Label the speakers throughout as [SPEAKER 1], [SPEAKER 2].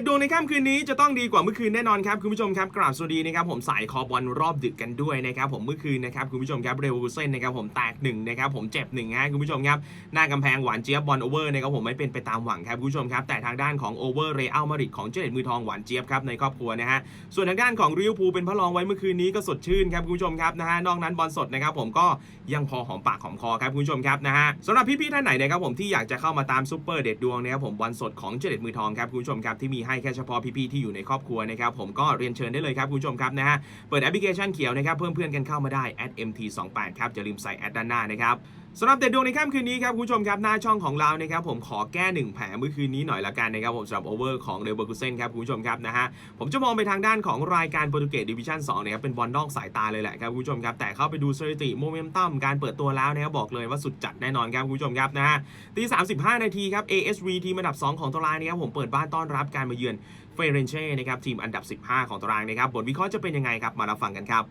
[SPEAKER 1] ดดวงในค่ำคืนนี้จะต้องดีกว่าเมื่อคืนแน่นอนครับคุณผู้ชมครับกราบสวัสดีนะครับผมสายคอบอลรอบดึกกันด้วยนะครับผมเมื่อคืนนะครับคุณผู้ชมครับเรวอร์เซนนะครับผมแตกหนึ่งนะครับผมเจ็บหนึ่งฮะคุณผู้ชมครับหน้ากำแพงหวานเจี๊ยบบอลโอเวอร์นะครับผมไม่เป็นไปตามหวังครับคุณผู้ชมครับแต่ทางด้านของโอเวอร์เรอัลมาดริดของเจเด็ดมือทองหวานเจี๊ยบครับในครอบครัวนะฮะส่วนทางด้านของริวพูเป็นพระรองไว้เมื่อคืนนี้ก็สดชื่นครับคุณผู้ชมครับนะฮะนอกนั้นบอลสดนะครับผมก็ยังพอหอมปากหอมคอครับคุณผู้ชมครับนะฮะสำหรับพี่ๆท่านไหนนะครับผมที่อยากจะเข้ามาตามซุปเปอร์เด็ดดวงนะครับผมวันสดของเจเด็ดมือทองครับคุณผู้ชมครับที่มีให้แค่เฉพาะพี่ๆที่อยู่ในครอบครัวนะครับผมก็เรียนเชิญได้เลยครับคุณผู้ชมครับนะฮะเปิดแอปพลิเคชันเขียวนะครับเพิ่มเพื่อนกันเข้ามาได้ @mt28 ครับอย่าลืมใส่แอดด้านหน้านะครับสำหรับเด็ดดวงในค่ำคืนนี้ครับคุณผู้ชมครับหน้าช่องของเรานะครับผมขอแก้หนึ่งแผลเมื่อคืนนี้หน่อยละกันนะครับผมสำหรับโอเวอร์ของเรเบอร์กุเซนครับคุณผู้ชมครับนะฮะผมจะมองไปทางด้านของรายการโปรตุเกสดิวิชั่น2นะครับเป็นบอลนอกสายตาเลยแหละครับคุณผู้ชมครับแต่เข้าไปดูสถิติโมเมนตัมการเปิดตัวแล้วนะครับบอกเลยว่าสุดจัดแน่นอนครับคุณผู้ชมครับนะฮะตี35 นาทีครับ ASV ทีมอันดับ 2 ของตารางนะครับผมเปิดบ้านต้อนรับการมาเยือนเฟรนเช่นะครับทีมอันดับ 15 ของตารางนะครับบทวิเคราะห์จะเป็นยังไงครับมารับฟังกันครับ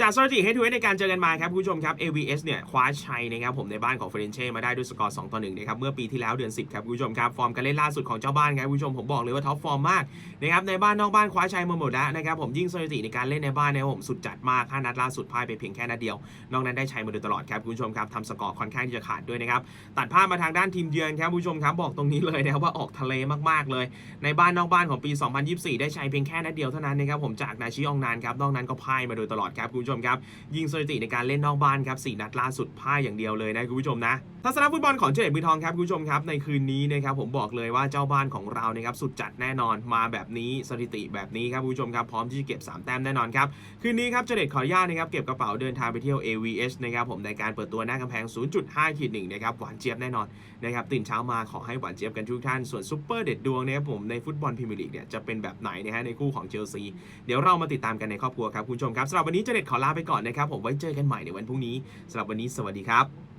[SPEAKER 1] จากสถิติเฮดทูเฮดในการเจอกันมาครับคุณผู้ชมครับ AVS เนี่ยคว้าชัยนะครับผมในบ้านของเฟรนเช่มาได้ด้วยสกอร์2ต่อ1นะครับเมื่อปีที่แล้วเดือน 10 ครับคุณผู้ชมครับ ฟอร์มการเล่นล่าสุดของเจ้าบ้านครับคุณผู้ชมผมบอกเลยว่าท็อปฟอร์มมากนะครับในบ้านนอกบ้านคว้าชัยมาหมดแล้วนะครับผมยิ่งสถิติในการเล่นในบ้านเนี่ยผมสุดจัดมาก5นัดล่าสุดพ่ายไปเพียงแค่นัดเดียวนอกนั้นได้ชัยมาโดยตลอดครับคุณผู้ชมครับทำสกอร์ค่อนข้างที่จะขาดด้วยนะครับตัดภาพมาทางด้านทีมเยือนครับคุณผู้ชมครับบอกตรงนี้เลยนะครับว่าออกทะเลมากๆเลย ในบ้านนอกบ้านของปี 2024 ได้ชัยเพียงแค่นัดเดียวเท่านั้นนะครับผมจากนาชิอองนานครับนอกนั้นก็พ่ายมาโดยตลอดครับคุณผู้ชมครับ ยิงสถิติในการเล่นนอกบ้านครับ4นัดล่าสุดพ่ายอย่างเดียวเลยนะคุณผู้ชมนะทัศนฟุตบอลของเจเด็มือทองครับคุณผู้ชมครับในคืนนี้นะครับผมบอกเลยว่าเจ้าบ้านของเรานะครับสุดจัดแน่นอนมาแบบนี้สถิติแบบนี้ครับคุณผู้ชมครับพร้อมที่จะเก็บ 3 แต้มแน่นอนครับคืนนี้ครับเจเด็ดขออนุญาตนะครับเก็บกระเป๋าเดินทางไปเที่ยว AVS นะครับผมในการเปิดตัวหน้ากำแพง 0.5ขีดหนึ่งนะครับหวานเจี๊ยบแน่นอนนะครับตื่นเช้ามาขอให้หวานเจี๊ยบกันทุกท่านส่วนซุปเปอร์เด็ดดวงนะครับผมในฟุตบอลพรีเมียร์ลีกเนี่ยจะเป็นแบบไหนนะฮะในคู่ของเชลซีเดี๋ยวเรามาติดตามกันในครอบครัวครับคุณผู้ชมครับสำหรับวันนี้เจเน็ตขอลาไปก่อนนะครับผมไว้เจอกันใหม่ในวันพรุ่งนี้สำหรับวันนี้สวัสดีครับ